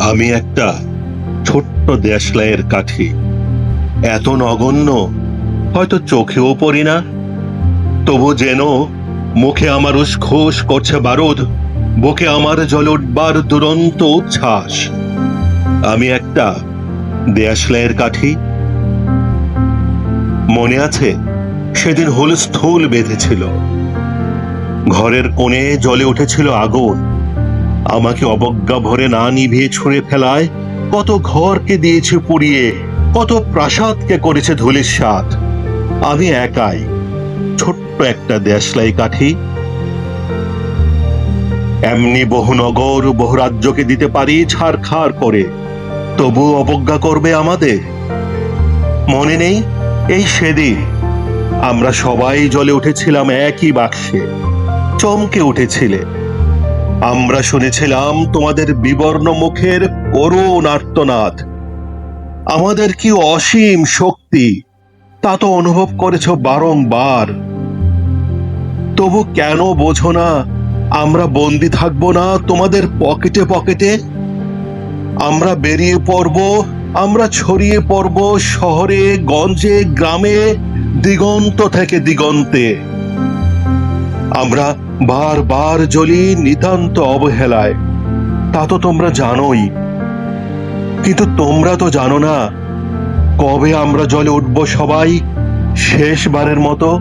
আমি একটা ছোট্ট দেশলাইয়ের কাঠি। এত নগণ্য, হয়তো চোখেও পড়ি না। তবু যেন মুখে আমার উসখোস করছে বারুদ, বুকে আমার জল উঠবার দুরন্ত উচ্ছ্বাস। আমি একটা দেশলাইয়ের কাঠি। মনে আছে, সেদিন হুলস্থুল বেঁধেছিল। ঘরের কোণে জ্বলে উঠেছিল আগুন। আমাকে অবজ্ঞা ভরে না নিভিয়ে ছুঁড়ে ফেলায়, কত ঘরকে দিয়েছে পুড়িয়ে, কত প্রাসাদকে করেছে ধুলির সাত আমি একাই, ছোট্ট একটা দেশলাই কাঠি। এমনি বহু নগর, বহু রাজ্যকে দিতে পারি ছাড়খাড় করে তবু অবজ্ঞা করবে আমাদের? মনে নেই? এই সেদিন আমরা সবাই জলে উঠেছিলাম একই বাক্সে, চমকে উঠেছিলে। আমরা শুনেছিলাম তোমাদের বিবর্ণ মুখের করুণ আর্তনাদ। আমাদের কি অসীম শক্তি, তা তো অনুভব করেছ বারংবার। তবু কেন বোঝো না, আমরা বন্দি থাকব না তোমাদের পকেটে পকেটে? আমরা বেরিয়ে পড়ব, আমরা ছড়িয়ে পড়ব শহরে, গঞ্জে, গ্রামে, দিগন্ত থেকে দিগন্তে। আমরা বার বার জ্বলি নিতান্ত অবহেলায়। তা তো তোমরা জানোই। কিন্তু তোমরা তো জানো না, কবে আমরা জলে উঠব সবাই শেষবারের মতো?